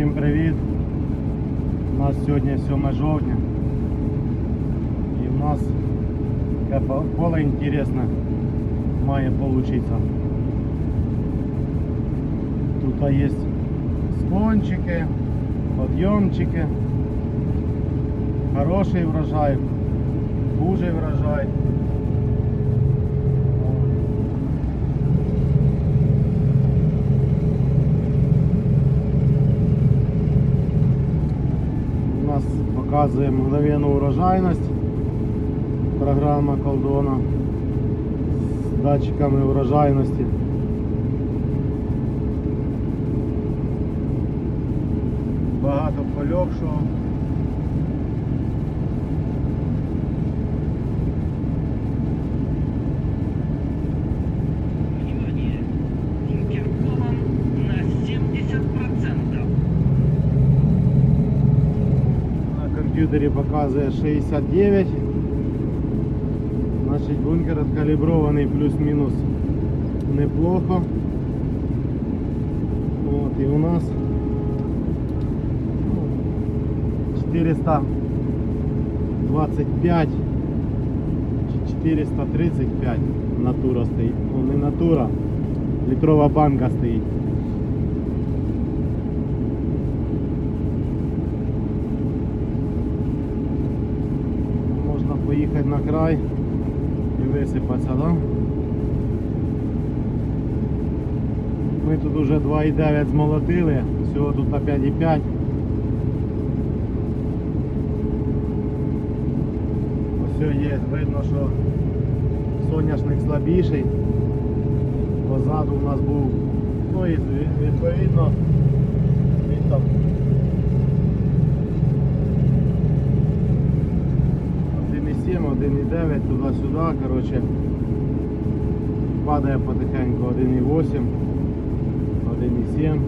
Всім привіт! У нас сьогодні 7 жовтня. І в нас таке по- поле інтересне має получиться. Тут є склончики, підйомчики, хороший врожай, хужий врожай. Показує мгновенну урожайність. Програма колдона з датчиками урожайності. Багато польовшого. Т4 69. значит бункер откалиброванный плюс минус неплохо. Вот и у нас 425 чи 435 натура стоїть. Ну не натура, літрова банка стоїть. Можна на край і висипатися, да? Ми тут уже 2,9 змолотили, всього тут на 5,5. Ось є, видно, що соняшник слабіший. Позаду у нас був, ну і відповідно він там 1,7, 1,9, туди-сюди, коротше, падає потихеньку 1,8, 1,7.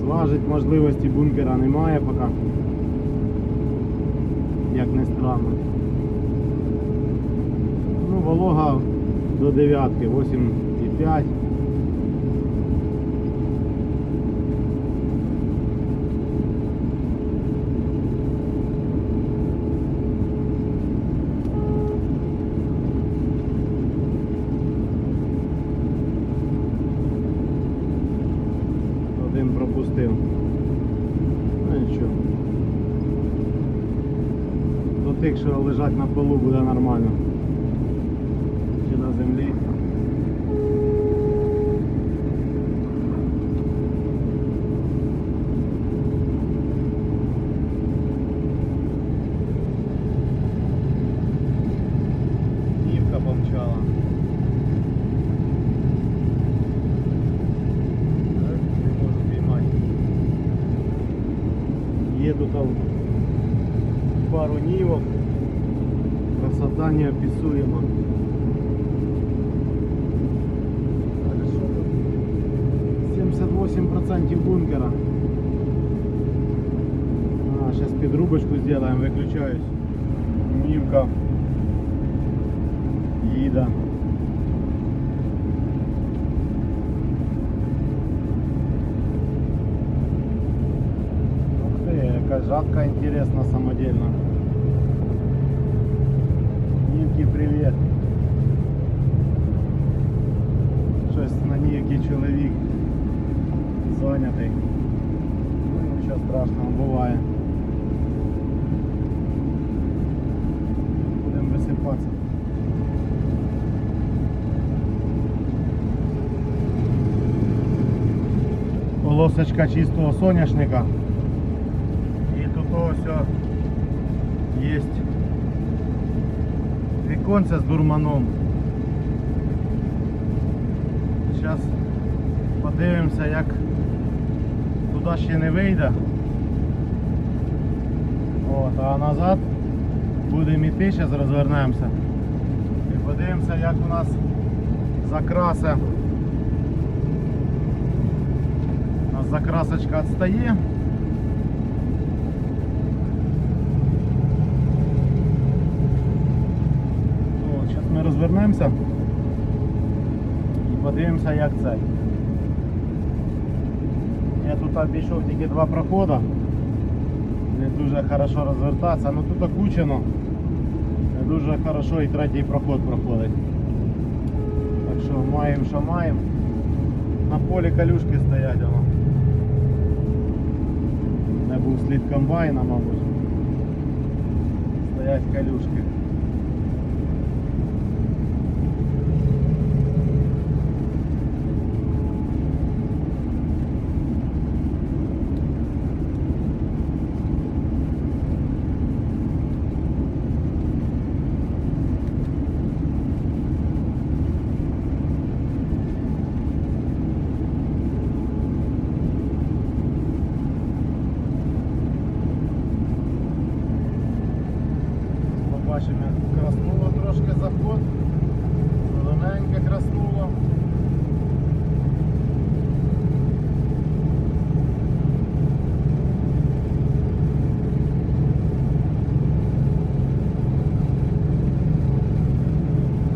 Зважить можливості бункера немає поки. Як не странно. Ну, волога до дев'ятки, 8,5. Пропустив. Ну нічого. До тих, що лежать на полу, буде нормально. неописуемо. процентов бункера. А, сейчас подрубочку сделаем, выключаюсь. Нивка. Еда. Ух ты, какая жатка интересно самодельно. Нівки, привіт. Щось на нівки чоловік зайнятий. Ну нічого страшного буває. Будемо висипатися. Полосочка чистого соняшника. І тут ось о, є віконце з дурманом. Зараз подивимося, як туди ще не вийде. От, а назад будемо йти, зараз розвернемося. І подивимося, як у нас закраса. У нас закрасочка відстає. Розвернемося і подивимося, як цей. Я тут обійшов тільки два проходи. Не дуже хорошо розвертатися, ну тут окучено. Не дуже хорошо і третій проход проходить. Так що маємо, що маємо. На полі калюшки стоять воно. Не був слід комбайна, мабуть. Стоять калюшки. Побачимо, як краснуло трошки заход. Зелененьке краснуло.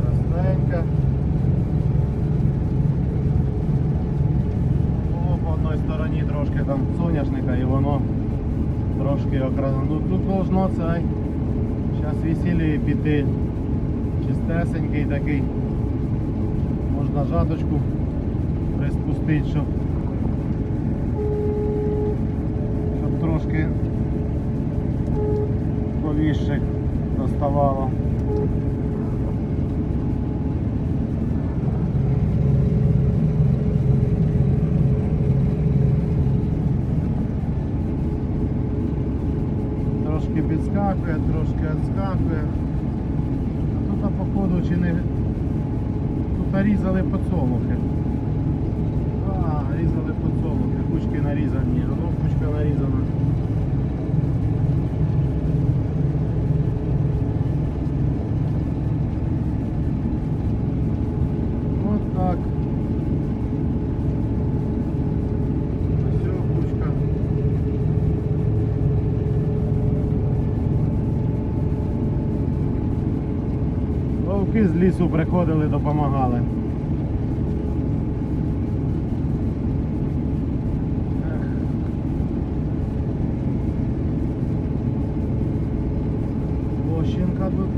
Красненьке. Було по одній стороні трошки там соняшника і воно трошки окрасно. Ну тут должно цей. Зараз весілля піти. Чистесенький такий. Можна жаточку приспустити, щоб, щоб трошки повіше доставало. Трошки підскакує, трошки відскакує. А тут походу чи не. Тут різали поцолохи. А, різали поцолохи, кучки нарізані, ну кучка нарізана. Вот так. Все, кучка. Вовки з лісу приходили, допомагали. Тут.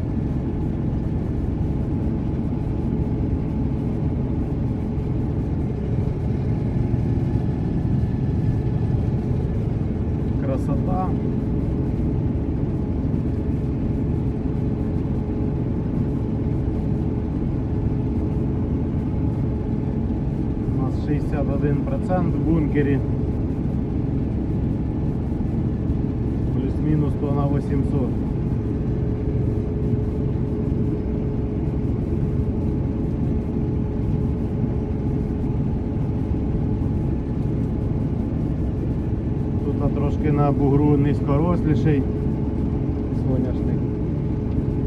Красота. У нас 61% в бункері. Плюс-мінус то на 800. Тут трошки на бугру низькоросліший соняшник.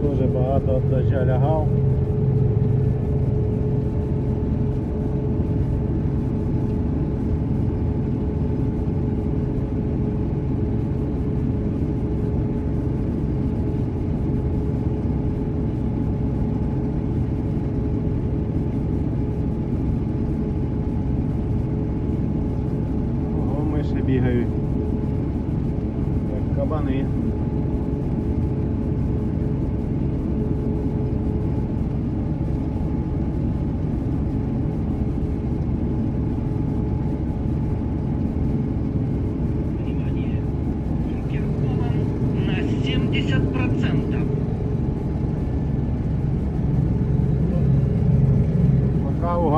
Дуже багато дождя лягав.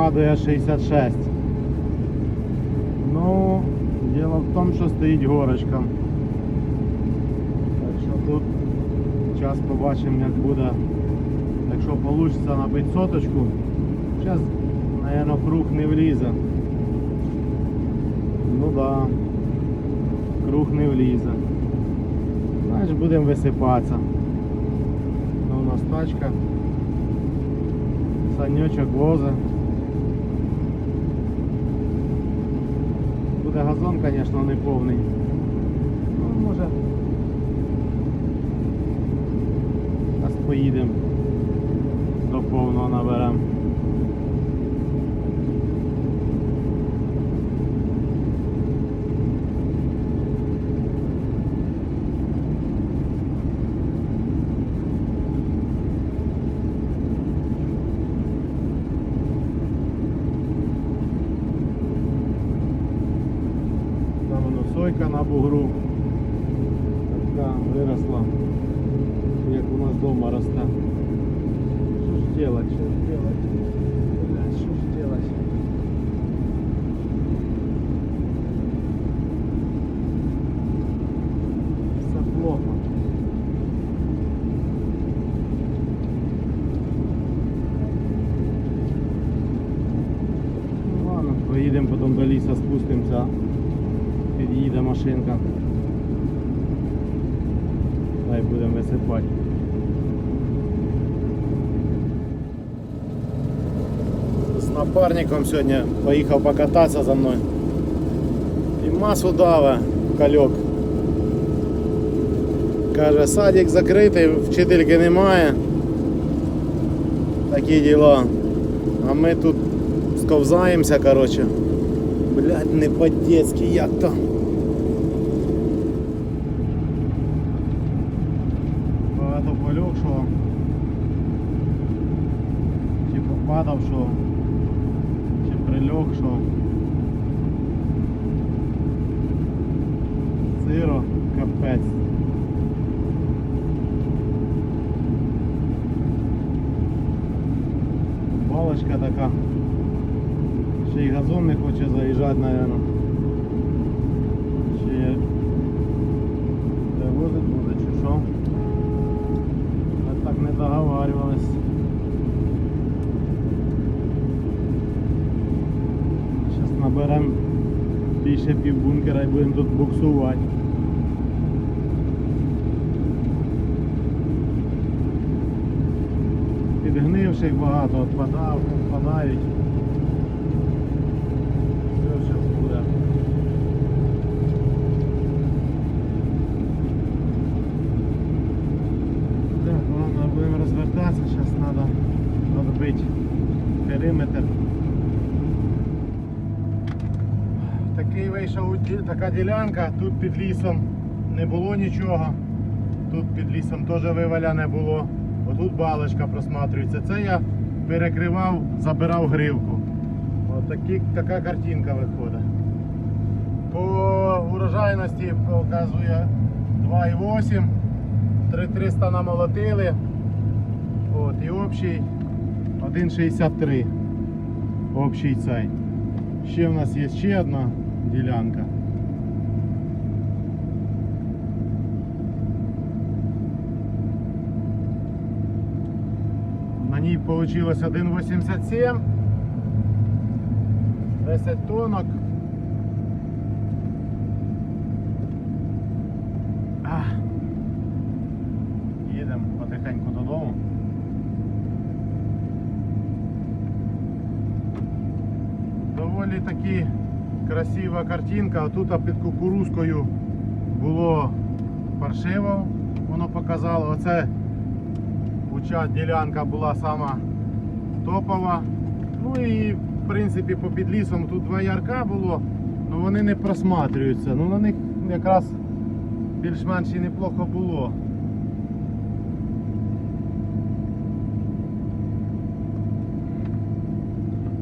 Пока 66. Ну, діло в тому, що стоїть горочка. Так що тут час побачимо, як буде. Якщо вийде набити соточку, зараз, мабуть, круг не влізе. Ну да, круг не влізе. Значить будемо висипатися. Ну, у нас тачка. Санечок воза. Буде газон, звісно, не повний. Ну, може. Зараз поїдемо до повного наберемо. Там воно сойка на бугру. Така виросла. Як у нас вдома росте. Що ж делать, будемо висипати. З напарником сьогодні поїхав покататися за мною. І масу даве кальок. Каже, садик закритий, вчительки немає. Такі діла. А ми тут сковзаємося, коротше. Блядь, не по-детськи, як то. Хоче заїжджати, мабуть. Ще привозить буде чи що. Ми так не договарювались. Зараз наберемо більше півбункера і будемо тут буксувати. Підгнивших багато, відпадав, відпадають. Все зараз буде. Так, ладно, будемо розвертатися, зараз треба відбити периметр. Такий вийшов така ділянка, тут під лісом не було нічого. Тут під лісом теж виваля не було. Отут балочка просматрюється. Це я перекривав, забирав гривку. От такі, така картинка виходить. По урожайності показує 2,8. 3300 намолотили. От, і общий 1,63. Общий цей. Ще в нас є ще одна ділянка. На ній вийшло 1,87. 10 тонок. Їдемо потихеньку додому. Доволі таки красива картинка. Тут під кукурузкою було паршиво, воно показало. Оце уча ділянка була сама топова. Ну і в принципі по під лісом тут два ярка було, але вони не просматрюються. Ну на них якраз більш-менш і неплохо було.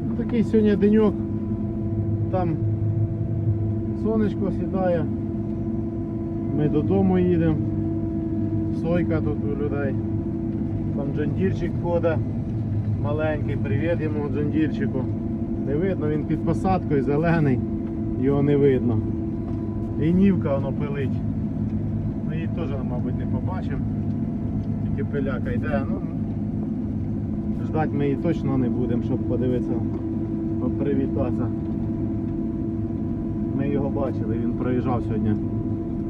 Ну, Такий сьогодні деньок. Там сонечко сідає. Ми додому їдемо. Сойка тут у людей. Там джандірчик ходить. Маленький, привіт йому джандірчику. Не видно, він під посадкою зелений, його не видно. І нівка воно пилить. Ну її теж, мабуть, не побачимо. Тільки пиляка йде. Ну, ждать ми її точно не будемо, щоб подивитися, привітатися. Ми його бачили, він проїжджав сьогодні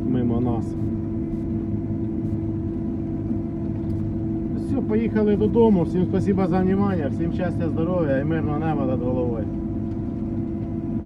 мимо нас. Все, поїхали додому. Всім спасибо за внимание, всім щастя, здоров'я і мирного неба над головою.